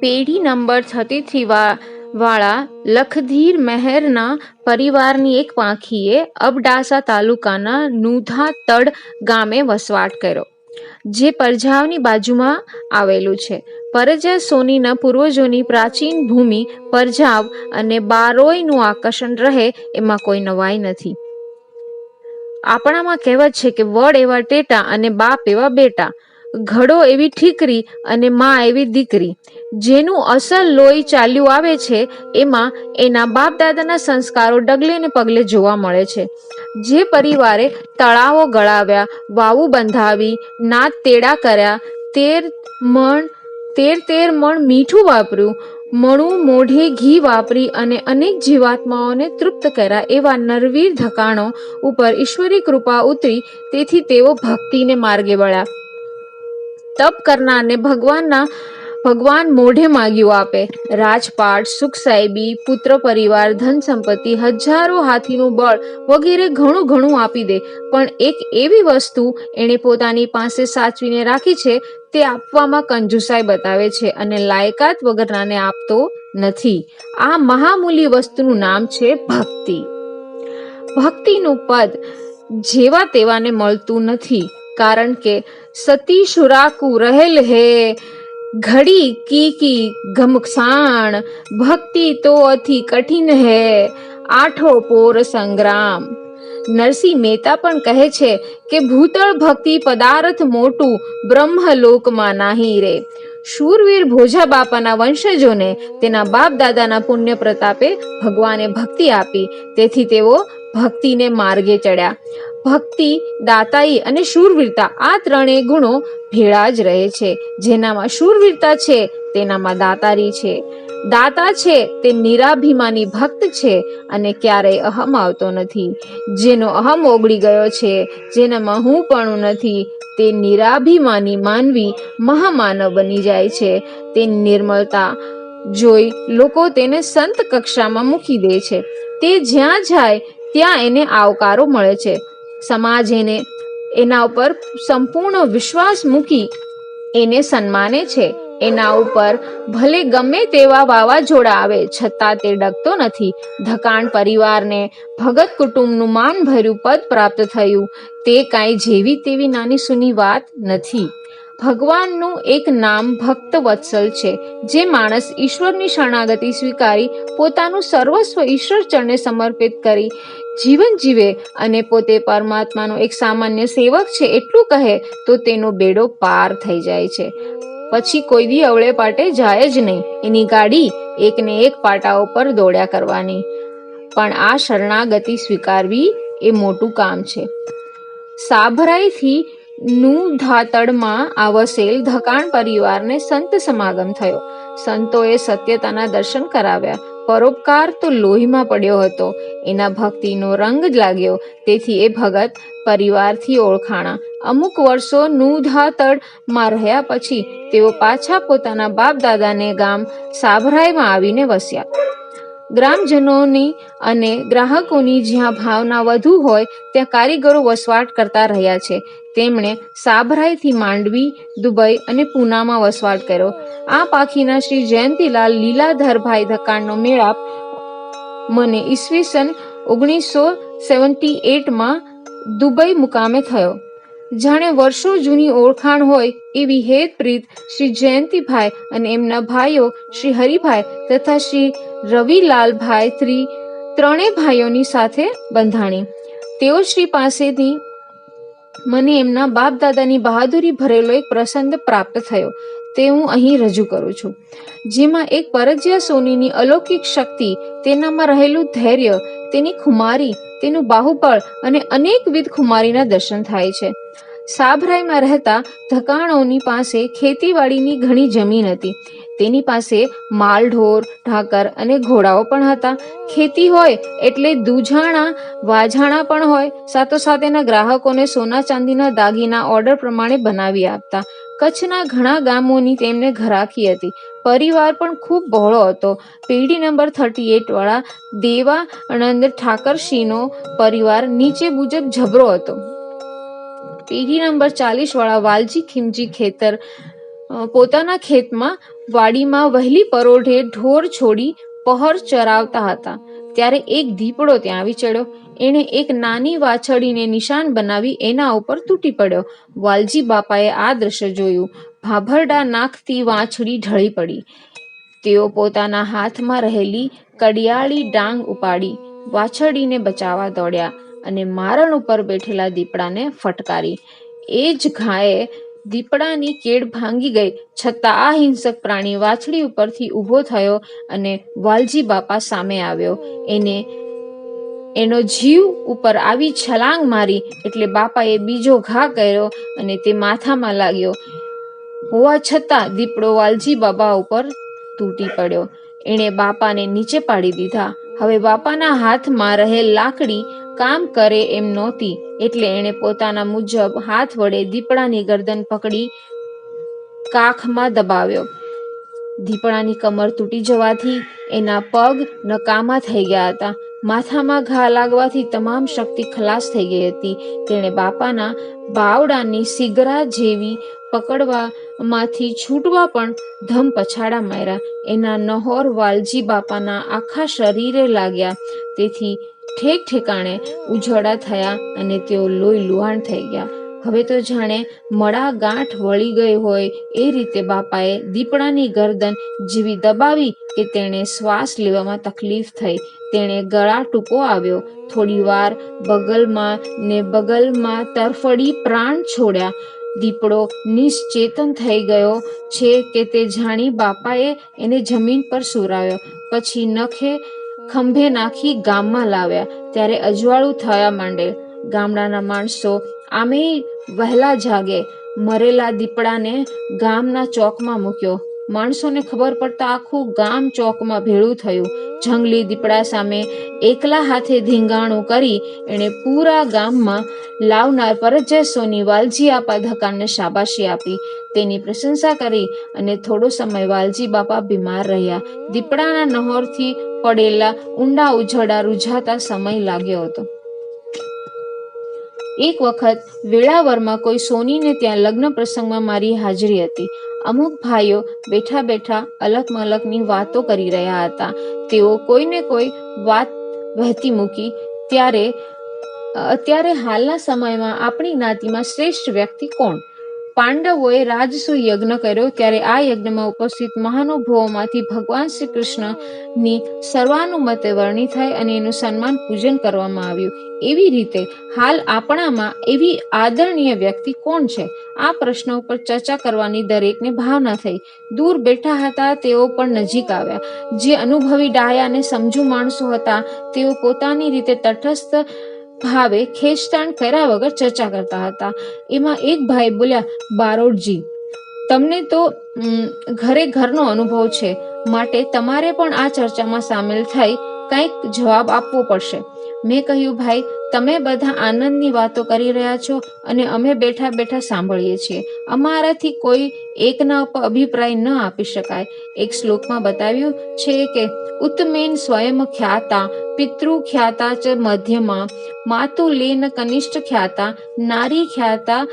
પેઢી number three વાળા લખધીર મહેરના પરિવારની એક પાંખીએ અબડાસા તાલુકાના નુધા તડ ગામે વસવાટ કર્યો, જે પરજાવની બાજુમાં આવેલું છે. પરજા સોનીના પૂર્વજોની પ્રાચીન ભૂમિ પરજાવ અને બારોઈનું આકર્ષણ રહે એમાં કોઈ નવાઈ નથી. આપણામાં કહેવત છે કે વડ એવા ટેટા અને બાપ એવા બેટા. ઘડો એવી ઠીકરી અને માં એવી દીકરી. જેનું અસલ લોહી ચાલ્યું આવે છે, એમાં એના બાપ દાદાના સંસ્કારો ડગલે ને પગલે જોવા મળે છે. જે પરિવારે તળાવો ગળાવ્યા, વાવું બંધાવી નાદ તેડા કર્યા, તેર મણ, તેર તેર મણ મીઠું વાપર્યું, મણું, મોઢે ઘી વાપરી અને અનેક જીવાત્માઓને તૃપ્ત કર્યા એવા નરવીર ધકાણો ઉપર ઈશ્વરી કૃપા ઉતરી, તેથી તેઓ ભક્તિને માર્ગે વળ્યા. તપ કરનારને ભગવાનના ભગવાન મોઢે માગ્યું આપે. રાજપાટ સુખ સાહેબી પુત્ર પરિવાર, ધન સંપત્તિ, હજારો હાથીનું બળ વગેરે ઘણું ઘણું આપી દે. પણ એક એવી વસ્તુ એણે પોતાની પાસે સાચવીને રાખી છે, તે આપવામાં કંજુસાઈ બતાવે છે અને લાયકાત વગરનાને આપતો નથી. આ મહામૂલી વસ્તુનું નામ છે ભક્તિ. ભક્તિનું પદ જેવા તેવાને મળતું નથી, કારણ કે સતી શુરાકુ રહેલ હે ઘડી કી કી ઘમસાણ ભક્તિ તો अति કઠિન હે, આઠો પોર સંગ્રામ. નરસિંહ મહેતા પણ કહે છે કે ભૂતળ ભક્તિ પદાર્થ મોટું બ્રહ્મલોકમાં નાહી રે. શૂરવીર ભોજા બાપાના વંશજોને તેના બાપ દાદાના પુણ્ય પ્રતાપે ભગવાને ભક્તિ આપી. તેથી તેઓ ભક્તિને માર્ગે ચડ્યા. ભક્તિ, દાતાઈ અને શૂરવીરતા આ ત્રણેય ગુણો ભેળા જ રહે છે. જેનામાં શૂરવીરતા છે, તેનામાં દાતારી છે. દાતા છે, તે નિરાભિમાની ભક્ત છે અને ક્યારેય અહમ આવતો નથી. જેનો અહમ ઓગળી ગયો છે, જેનામાં હું પણ નથી, તે નિરાભિમાની માનવી મહામાનવ બની જાય છે. તે નિર્મળતા જોઈ લોકો તેને સંત કક્ષામાં મૂકી દે છે. તે જ્યાં જાય ત્યાં એને આવકારો મળે છે. સમાજ એને એના ઉપર સંપૂર્ણ વિશ્વાસ મૂકી એને સન્માને છે. એના ઉપર ભલે ગમે તેવા વાવાઝોડા આવે, છતાં તે ડગતો નથી. ધકાણ પરિવારને ભગત કુટુંબનું માનભર્યું પદ પ્રાપ્ત થયું. તે કાંઈ જેવી તેવી નાની સૂની વાત નથી. ભગવાનનું એક નામ ભક્ત વત્સલ છે. જે માણસ ઈશ્વરની શરણાગતિ સ્વીકારી, પોતાનું સર્વસ્વ ઈશ્વર ચરણે સમર્પિત કરી, જીવન જીવે અને પોતે પરમાત્માનો એક સામાન્ય સેવક છે એટલું કહે, તો તેનો બેડો પાર થઈ જાય છે. પછી કોઈ દી અવળે પાટે જાય જ નહીં. એની ગાડી એકને એક પાટા ઉપર દોડ્યા કરવાની. પણ આ શરણાગતિ સ્વીકારવી એ મોટું કામ છે. સાભરાઈથી નું ધાતડમાં આવસેલ ધકાણ પરિવારને સંત સમાગમ થયો. સંતોએ સત્યતાના દર્શન કરાવ્યા. પરોપકાર તો લોહીમાં પડ્યો હતો. એના ભક્તિનો રંગ લાગ્યો. તેથી એ ભગત પરિવારથી ઓળખાણા. અમુક વર્ષો નુધાતડમાં રહ્યા પછી તેઓ પાછા પોતાના બાપ દાદાને ગામ સાભરાઈમાં આવીને વસ્યા. ગ્રામજનોની અને ગ્રાહકોની જ્યાં ભાવના વધુ હોય, ત્યાં કારીગરો વસવાટ કરતા રહ્યા છે. તેમણે સાભરાઈથી માંડવી, દુબઈ અને પૂનામાં વસવાટ કર્યો. આ પાખીના શ્રી જયંતિલાલ લીલાધરભાઈ ધકાણનો મેળાપ મને ઈસવીસન ઓગણીસો સેવન્ટી એટમાં દુબઈ મુકામે થયો. જાણે વર્ષો જૂની ઓળખાણ હોય એવી હેતપ્રીત શ્રી જયંતિભાઈ અને એમના ભાઈઓ શ્રી હરિભાઈ તથા શ્રી રવિલાલભાઈ ત્રી ત્રણેય ભાઈઓની સાથે બંધાણી. તેઓ શ્રી પાસેથી મને એમના બાપ દાદાની બહાદુરી ભરેલો એક પ્રસંગ પ્રાપ્ત થયો. તે હું અહીં રજૂ કરું છું. જેમાં એક પરજ્યા સોનીની અલૌકિક શક્તિ, તેનામાં રહેલું ધૈર્ય, તેની ખુમારી, તેનું બાહુબળ અને અનેકવિધ ખુમારીના દર્શન થાય છે. સાભરાઈમાં રહેતા ધકાણોની પાસે ખેતીવાડીની ઘણી જમીન હતી. તેની પાસે માલઢોર, ઢાકર અને ઘોડાઓ પણ હતા. ખેતી હોય એટલે દૂજાણા, વાજાણા પણ હોય. સાથોસાથ એના ગ્રાહકોને સોના ચાંદીના દાગીના ઓર્ડર પ્રમાણે બનાવી આપતા. કચ્છના ઘણા ગામોની તેમને ઘરાકી હતી. પરિવાર પણ ખૂબ બહોળો હતો. પેઢી નંબર થર્ટી એટ વાળા દેવાનંદ ઠાકરસિંહનો પરિવાર નીચે મુજબ જબરો હતો. પેઢી નંબર ચાલીસ વાળા વાલજી ખીમજી ખેતર પોતાના ખેતમાં વાડીમાં વહેલી પરોઢે ઢોર છોડી પહર ચરાવતા હતા. ત્યારે એક દીપડો ત્યાં આવી ચડ્યો. એણે એક નાની વાછડીને નિશાન બનાવી એના ઉપર તૂટી પડ્યો. વાલજી બાપાએ આ દ્રશ્ય જોયું. ભાભરડા નાખતી વાછડી ઢળી પડી. તેઓ પોતાના હાથમાં રહેલી કડિયાળી ડાંગ ઉપાડી વાછડીને બચાવવા દોડ્યા અને મારણ ઉપર બેઠેલા દીપડાને ફટકારી. એ જ ઘાએ દીપડાની કેડ ભાંગી ગઈ. છતાં આ હિંસક પ્રાણી વાછડી ઉપરથી ઊભો થયો અને વાલજી બાપા સામે આવ્યો. એને, એનો જીવ ઉપર આવી છલાંગ મારી એટલે બાપાએ બીજો ઘા કર્યો અને તે માથામાં લાગ્યો. હોવા છતાં દીપડો વાલજી બાબા ઉપર તૂટી પડ્યો. એણે બાપાને નીચે પાડી દીધા. હવે બાપાના હાથમાં રહેલ લાકડી કામ કરે એમ નહોતી, એટલે એણે પોતાના મુજબ હાથ વડે દીપડાની ગરદન પકડી કાખમાં દબાવ્યો. દીપડાની કમર તૂટી જવાથી એના પગ નકામા થઈ ગયા હતા. માથામાં ઘા લાગવાથી તમામ શક્તિ ખલાસ થઈ ગઈ હતી. તેણે બાપાના બાવડાની સિગરા જેવી પકડવામાંથી છૂટવા પણ ધમ પછાડા માર્યા. એના નહોર વાલજી બાપાના આખા શરીરે લાગ્યા. તેથી ઠેક ઠેકાણે ઉજળા થયા અને તેઓ લોહી લુહાણ થઈ ગયા. હવે તો જાણે મડા ગાંઠ વળી ગઈ હોય એ રીતે બાપાએ દીપડાની ગરદન જેવી દબાવી કે તેણે શ્વાસ લેવામાં તકલીફ થઈ. તેણે ગળા ટૂંકો આવ્યો. થોડી વાર બગલમાં ને બગલમાં તરફડી પ્રાણ છોડ્યા. દીપડો નિશ્ચેતન થઈ ગયો છે કે તે જાણી બાપાએ એને જમીન પર સુરાવ્યો. પછી નખે ખંભે નાખી ગામમાં લાવ્યા. ત્યારે અજવાળું થયા માંડે. ગામડાના માણસો આમે વહેલા જાગે. મરેલા દીપડાને ગામના ચોકમાં મૂક્યો. માણસોને ખબર પડતા આખું ગામ ચોકમાં ભેળું થયું. જંગલી દીપડા સામે એકલા હાથે ધીંગાણું કરી એણે પૂરા ગામમાં લાવનાર પરજય સોની વાલજી આપા ધકાનને શાબાશી આપી. તેની પ્રશંસા કરી અને થોડો સમય વાલજી બાપા બીમાર રહ્યા. દીપડાના નહોરથી પડેલા ઊંડા ઉજળા રૂઝાતા સમય લાગ્યો હતો. એક વખત વેળાવરમાં કોઈ સોનીને ત્યાં લગ્ન પ્રસંગમાં મારી હાજરી હતી. અમુક ભાઈઓ બેઠા બેઠા અલગ મલકની વાતો કરી રહ્યા હતા. તેઓ કોઈને કોઈ વાત વહેતી મૂકી ત્યારે, અત્યારે હાલના સમયમાં આપણી જ્ઞાતિમાં શ્રેષ્ઠ વ્યક્તિ કોણ? પાંડવોએ રાજસુ યજ્ઞ કર્યો ત્યારે આ યજ્ઞમાં ઉપસ્થિત મહાનુભાવોમાંથી ભગવાન શ્રી કૃષ્ણની સર્વાનુમતે વર્ણી થાય અને એનું સન્માન પૂજન કરવામાં આવ્યું. એવી રીતે હાલ આપણામાં એવી આદરણીય વ્યક્તિ કોણ છે? આ પ્રશ્ન ઉપર ચર્ચા કરવાની દરેકને ભાવના થઈ. દૂર બેઠા હતા તેઓ પણ નજીક આવ્યા. જે અનુભવી ડાયા અને સમજુ માણસો હતા, તેઓ પોતાની રીતે તટસ્થ ભાવે ખેંચતાણ કર્યા વગર ચર્ચા કરતા હતા. એમાં એક ભાઈ બોલ્યા બારોટજી તમને તો ઘરે ઘરનો અનુભવ છે. માટે તમારે પણ આ ચર્ચામાં સામેલ થઈ કંઈક જવાબ આપવો પડશે. મેં કહ્યું, ભાઈ, તમે બધા આનંદની વાતો કરી રહ્યા છો અને અમે બેઠા બેઠા સાંભળીએ છીએ. અમારાથી કોઈ એકના ઉપર અભિપ્રાય ન આપી શકાય. એક શ્લોકમાં બતાવ્યું છે કે, ઉત્મેન સ્વયં ખ્યાતા, પિતૃ ખ્યાતા ચ મધ્યમાં માતુલેન કનિષ્ઠ ખ્યાતા, નારી ખ્યાતા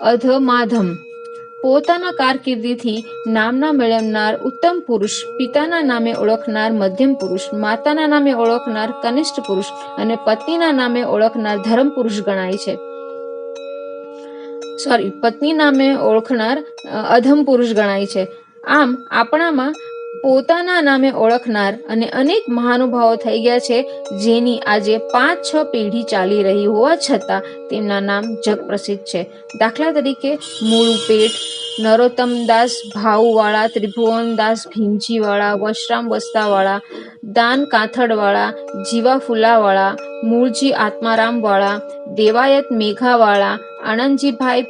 અધમાધમ પોતાના કારકિર્દીથી નામના મેળવનાર ઉત્તમ પુરુષ, પિતાના નામે ઓળખનાર મધ્યમ પુરુષ, માતાના નામે ઓળખનાર કનિષ્ઠ પુરુષ અને પત્નીના નામે ઓળખનાર ધર્મ પુરુષ ગણાય છે. સોરી પત્ની નામે ઓળખનાર અધમ પુરુષ ગણાય છે. આમ, આપણામાં પોતાના નામે ઓળખનાર અને અનેક મહાનુભાવો થઈ ગયા છે, જેની આજે પાંચ છ પેઢી ચાલી રહી હોવા છતાં તેમના નામ જગ પ્રસિદ્ધ છે. દાખલા તરીકે મૂળું નરોત્તમદાસ ભાઉવાળા ત્રિભુવનદાસ ભીમજીવાળા, વશરામ વસ્તાવાળા, દાન કાથડવાળા, જીવા ફુલાવાળા, મૂળજી આત્મારામવાળા, દેવાયત મેઘાવાળા આનંદજીભાઈ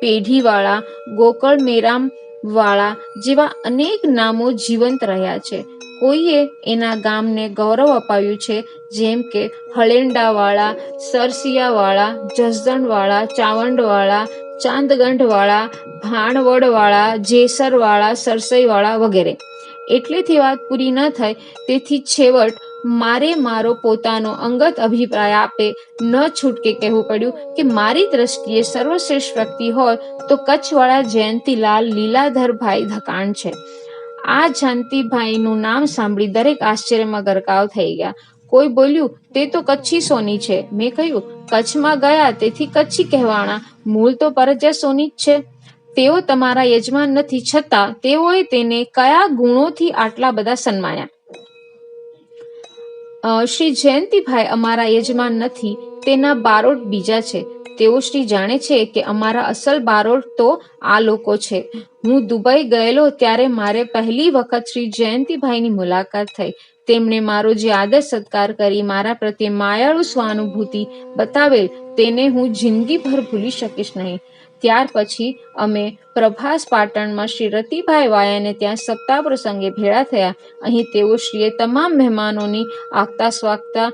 પેઢીવાળા, ગોકળ મેરામ વાળા જેવા અનેક નામો જીવંત રહ્યા છે. કોઈએ એના ગામને ગૌરવ અપાવ્યું છે, જેમ કે હળેંડાવાળા, સરસિયાવાળા, જસદણવાળા, ચાવંડવાળા, ચાંદગંઢવાળા, ભાણવડવાળા, જેસરવાળા, સરસઈવાળા વગેરે. એટલેથી વાત પૂરી ન થાય, તેથી છેવટ મારે મારો પોતાનો અંગત અભિપ્રાય આપે, ન છૂટકે કહેવું પડ્યું કે મારી દ્રષ્ટિએ સર્વશ્રેષ્ઠ વ્યક્તિ હોય તો કચ્છવાળા જયંતીલાલ લીલાધરભાઈ ધકાણ છે. આ જયંતિભાઈનું નામ સાંભળી દરેક આશ્ચર્યમાં ગરકાવ થઈ ગયા. કોઈ બોલ્યું, તે તો કચ્છી સોની છે. મેં કહ્યું, કચ્છમાં ગયા, તેથી કચ્છી કહેવાણા. મૂળ તો પરજ્યા સોની જ છે. તેઓ તમારા યજમાન નથી, છતાં તેઓએ તેને કયા ગુણોથી આટલા બધા સન્માન્યા? શ્રી જયંતિભાઈ અમારા યજમાન નથી, તેના બારોટ બીજા છે. તેઓ શ્રી જાણે છે કે અમારા અસલ બારોટ તો આ લોકો છે. હું દુબઈ ગયેલો ત્યારે મારે પહેલી વખત શ્રી જયંતિભાઈની મુલાકાત થઈ. તેમણે મારો જે આદર સત્કાર કરી, મારા પ્રત્યે માયાળુ સ્વાનુભૂતિ બતાવેલ, તેને હું જિંદગીભર ભૂલી શકીશ નહીં. ત્યાર પછી અમે પ્રભાસ પાટણમાં શ્રી રતિભાઈ વાયાને ત્યાં સત્તા પ્રસંગે ભેળા થયા. અહીં તેઓ શ્રીએ તમામ મહેમાનોની આગતા સ્વાગતા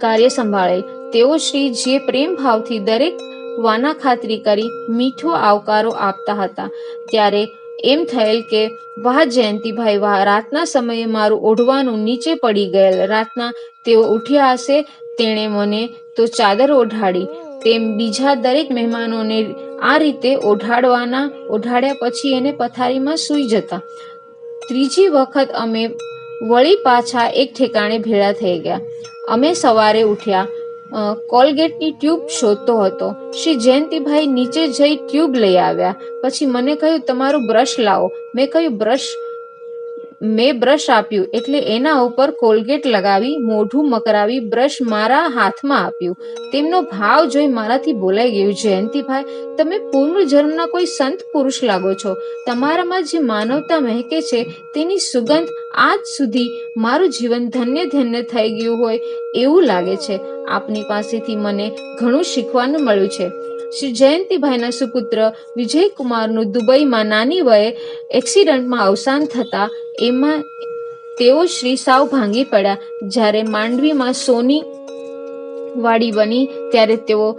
કાર્ય સંભાળેલ તેઓ શ્રી જે પ્રેમ ભાવથી દરેક વાના ખાતરી કરી મીઠો આવકારો આપતા હતા. ત્યારે એમ થયેલ કે, વાહ જયંતિભાઈ, વાહ, રાતના સમયે મારું ઓઢવાનું નીચે પડી ગયેલ. રાતના તેઓ ઉઠ્યા હશે, તેણે મને તો ચાદર ઓઢાડી. તેમ બીજા દરેક મહેમાનોને આ રીતે ઓઢાડવાના, ઓઢાડ્યા પછી એને પથારીમાં સૂઈ જતા. ત્રીજી વખત અમે વળી પાછા એક ઠેકાણે ભેળા થઈ ગયા. અમે સવારે ઉઠ્યા. કોલગેટની ટ્યુબ શોધતો હતો. શ્રી જયંતિભાઈ નીચે જઈ ટ્યુબ લઈ આવ્યા. પછી મને કહ્યું, તમારું બ્રશ લાવો. મેં કહ્યું, બ્રશ મેં બ્રશ આપ્યું એટલે એના ઉપર કોલગેટ લગાવી, મોઢું મકરાવી બ્રશ મારા હાથમાં આપ્યું. તેમનો ભાવ જોઈ મારાથી બોલાઈ ગયું, જયંતિભાઈ, તમે પૂર્વજન્મના કોઈ સંત પુરુષ લાગો છો. તમારામાં જે માનવતા મહેકે છે, તેની સુગંધ આજ સુધી મારું જીવન ધન્ય ધન્ય થઈ ગયું હોય એવું લાગે છે. આપની પાસેથી મને ઘણું શીખવાનું મળ્યું છે. શ્રી જયંતિભાઈના સુપુત્ર વિજયકુમારનું દુબઈમાં નાની વયે એક્સિડન્ટમાં અવસાન થતા એમાં તેઓ શ્રી સાવ ભાંગી પડ્યા. જ્યારે માંડવીમાં સોની વાડી બની, ત્યારે તેઓ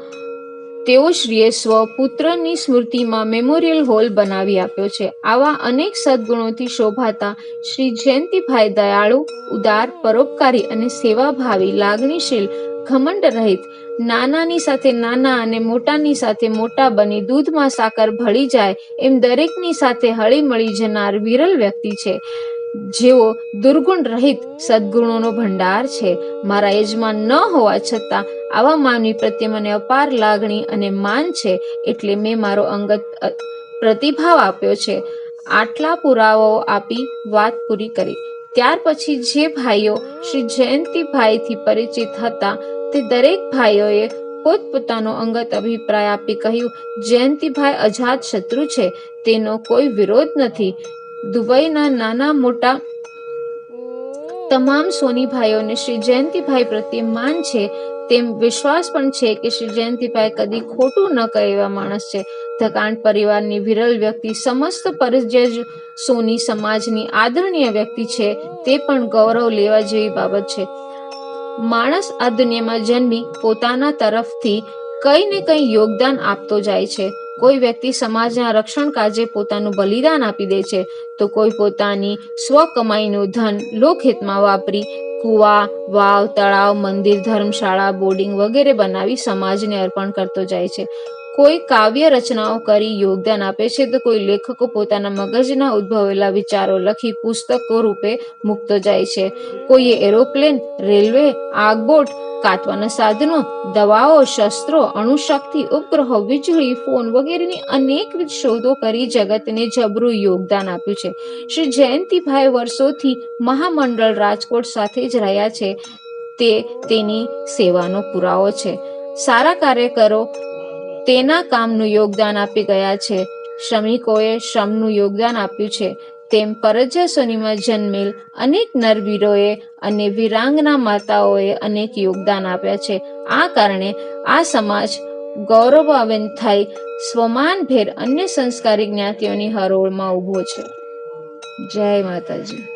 તેઓ શ્રીએ સ્વપુત્રની સ્મૃતિમાં મેમોરિયલ હોલ બનાવી આપ્યો છે. આવા અનેક સદગુણોથી શોભાતા શ્રી જયંતિભાઈ દયાળુ, ઉદાર, પરોપકારી અને સેવાભાવી, લાગણીશીલ, ઘમંડ રહિત નાનાની સાથે નાના અને મોટાની સાથે મોટા બની દૂધમાં સાકર ભળી જાય એમ દરેકની સાથે હળીમળી જનાર વિરલ વ્યક્તિ છે. જેઓ દુર્ગુણ રહિત સદગુણોનો ભંડાર છે. મારા યજમાન ન હોવા છતાં આવા માનવી પ્રત્યે મને અપાર લાગણી અને માન છે એટલે મેં મારો અંગત પ્રતિભાવ આપ્યો છે. આટલા પુરાવાઓ આપી વાત પૂરી કરી. ત્યાર પછી જે ભાઈઓ શ્રી જયંતિભાઈથી પરિચિત હતા તે દરેક ભાઈઓએ પોતપોતાનો અંગત અભિપ્રાય આપી કહ્યું, જયંતિભાઈ અજાત શત્રુ છે, તેનો કોઈ વિરોધ નથી. દુબઈના નાના મોટા તમામ સોની ભાઈઓને શ્રી જયંતિભાઈ પ્રત્યે માન છે. તેમ વિશ્વાસ પણ છે કે શ્રી જયંતિભાઈ કદી ખોટું ન કરે એવા માણસ છે. ધકાંડ પરિવારની વિરલ વ્યક્તિ, સમસ્ત પરિજ્ય સોની સમાજની આદરણીય વ્યક્તિ છે. તે પણ ગૌરવ લેવા જેવી બાબત છે. માણસ આ દુનિયામાં જન્મી પોતાના તરફથી કઈ ને કઈ યોગદાન આપતો જાય છે. કોઈ વ્યક્તિ સમાજના રક્ષણ કાજે પોતાનું બલિદાન આપી દે છે, તો કોઈ પોતાની સ્વ કમાઈનું ધન લોકહિતમાં વાપરી કુવા, વાવ, તળાવ, મંદિર, ધર્મશાળા, બોર્ડિંગ વગેરે બનાવી સમાજને અર્પણ કરતો જાય છે. કોઈ કાવ્ય રચનાઓ કરી યોગદાન આપે છે તો કોઈ લેખકો પોતાના મગજના ઉદ્ભવેલા વિચારો લખી પુસ્તકો રૂપે મૂકતો જાય છે. કોઈએ એરોપ્લેન, રેલવે, આગબોટ કાતવાના સાધનો, દવાઓ, શસ્ત્રો, અણુશક્તિ, ઉપગ્રહો, વીજળી, ફોન વગેરેની અનેકવિધ શોધો કરી જગતને જબરું યોગદાન આપ્યું છે. શ્રી જયંતિભાઈ વર્ષોથી મહામંડળ રાજકોટ સાથે જ રહ્યા છે. તે તેની સેવાનો પુરાવો છે. સારા કાર્યકરો તેના કામનું યોગદાન આપી ગયા છે. શ્રમિકોએ શ્રમનું યોગદાન આપ્યું છે. તેમ પરજસોનીમાં સોનીમાં જન્મેલ અનેક નરવીરોએ અને વિરાંગના માતાઓએ અનેક યોગદાન આપ્યા છે. આ કારણે આ સમાજ ગૌરવાવેન થઈ સ્વમાનભેર અન્ય સંસ્કારી જ્ઞાતિઓની હરોળમાં ઊભો છે. જય માતાજી.